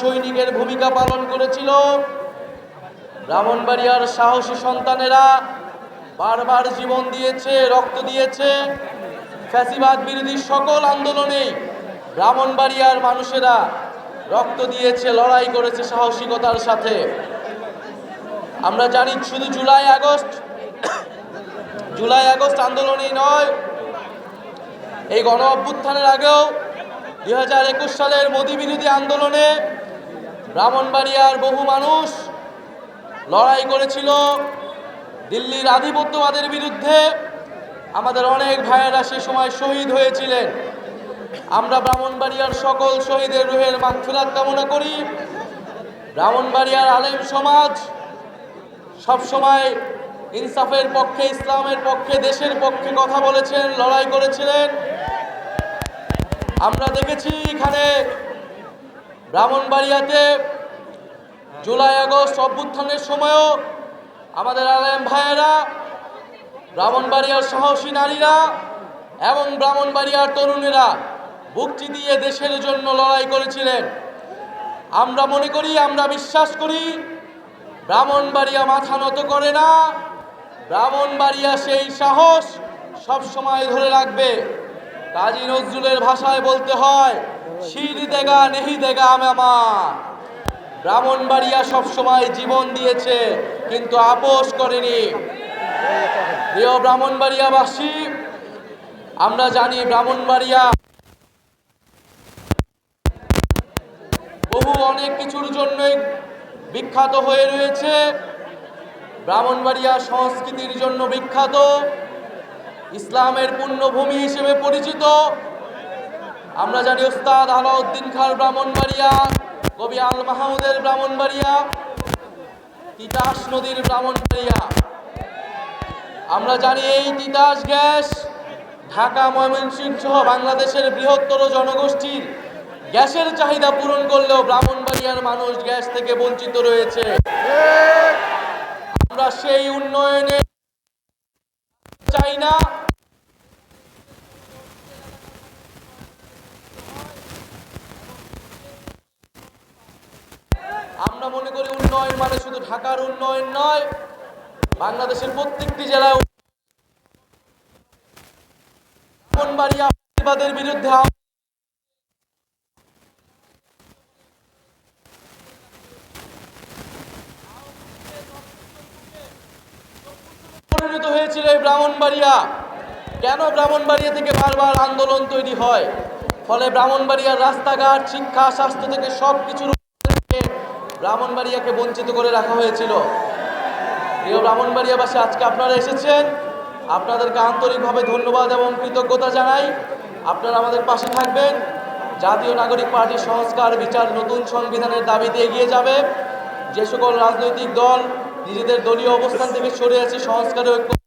সৈনিকের ভূমিকা পালন করেছিল। ব্রাহ্মণবাড়িয়ার সাহসী সন্তানেরা বারবার জীবন দিয়েছে, রক্ত দিয়েছে। ফ্যাসিবাদ বিরোধী সকল আন্দোলনে ব্রাহ্মণবাড়িয়ার মানুষেরা রক্ত দিয়েছে, লড়াই করেছে সাহসিকতার সাথে। আমরা জানি শুধু জুলাই আগস্ট জুলাই আগস্ট আন্দোলনই নয়, এই গণ অভ্যুত্থানের আগেও দুই হাজার একুশ সালের মোদী বিরোধী আন্দোলনে ব্রাহ্মণবাড়িয়ার বহু মানুষ লড়াই করেছিল দিল্লির আধিপত্যবাদের বিরুদ্ধে। আমাদের অনেক ভাইয়েরা সে সময় শহীদ হয়েছিলেন। আমরা ব্রাহ্মণবাড়িয়ার সকল শহীদের রুহের মাগফিরাত কামনা করি। ব্রাহ্মণবাড়িয়ার আলেম সমাজ সব সময় ইনসাফের পক্ষে, ইসলামের পক্ষে, দেশের পক্ষে কথা বলেছেন, লড়াই করেছিলেন। আমরা দেখেছি এখানে ব্রাহ্মণবাড়িয়াতে জুলাই আগস্ট অভ্যুত্থানের সময়ও আমাদের আলেম ভাইয়েরা, ব্রাহ্মণবাড়িয়ার সাহসী নারীরা এবং ব্রাহ্মণবাড়িয়ার তরুণেরা বুকটি দিয়ে দেশের জন্য লড়াই করেছিলেন। আমরা মনে করি, আমরা বিশ্বাস করি, ব্রাহ্মণবাড়িয়া মাথা নত করে না। ব্রাহ্মণবাড়িয়া সেই সাহস সব সময় ধরে রাখবে। কাজী নজরুলের ভাষায় বলতে হয় শির দেগা নেহি দেগা আমা ব্রাহ্মণবাড়িয়া সব সময় জীবন দিয়েছে, কিন্তু আপোষ করেনি। প্রিয় ব্রাহ্মণবাড়িয়াবাসী, আমরা জানি ব্রাহ্মণবাড়িয়া বহু অনেক কিছুর জন্যই বিখ্যাত হয়ে রয়েছে। ব্রাহ্মণবাড়িয়া সংস্কৃতির জন্য বিখ্যাত। ইসলামের পুণ্যভূমি হিসেবে পরিচিত। আমরা জানি ওস্তাদ আলাউদ্দিন খার ব্রাহ্মণবাড়িয়া, কবি আল মাহমুদের ব্রাহ্মণবাড়িয়া, তিতাস নদীর ব্রাহ্মণবাড়িয়া। আমরা জানি এই তিতাস গ্যাস ঢাকা, ময়মনসিংহ সহ বাংলাদেশের বৃহত্তর জনগোষ্ঠীর গ্যাসের চাহিদা পূরণ করলেও ব্রাহ্মণবাড়িয়ার মানুষ গ্যাস থেকে বঞ্চিত রয়েছে। আমরা সেই উন্নয়নে চাই না আমরা মনে করি উন্নয়ন মানে শুধু ঢাকার উন্নয়ন নয়, বাংলাদেশের প্রত্যেকটি জেলায় বিরুদ্ধে পরিণত হয়েছিল এই ব্রাহ্মণবাড়িয়া। কেন ব্রাহ্মণবাড়িয়া থেকে বারবার আন্দোলন তৈরি হয়? ফলে ব্রাহ্মণবাড়িয়ার রাস্তাঘাট, শিক্ষা, স্বাস্থ্য থেকে সব কিছুর ব্রাহ্মণবাড়িয়াকে বঞ্চিত করে রাখা হয়েছিল। প্রিয় ব্রাহ্মণবাড়িয়াবাসী, আজকে আপনারা এসেছেন। আপনাদেরকে আন্তরিকভাবে ধন্যবাদ এবং কৃতজ্ঞতা জানাই। আপনারা আমাদের পাশে থাকবেন। জাতীয় নাগরিক পার্টির সংস্কার, বিচার, নতুন সংবিধানের দাবিতে এগিয়ে যাবে। যে সকল রাজনৈতিক দল নিজেদের দলীয় অবস্থান থেকে সরে আছে, সংস্কারে ঐক্য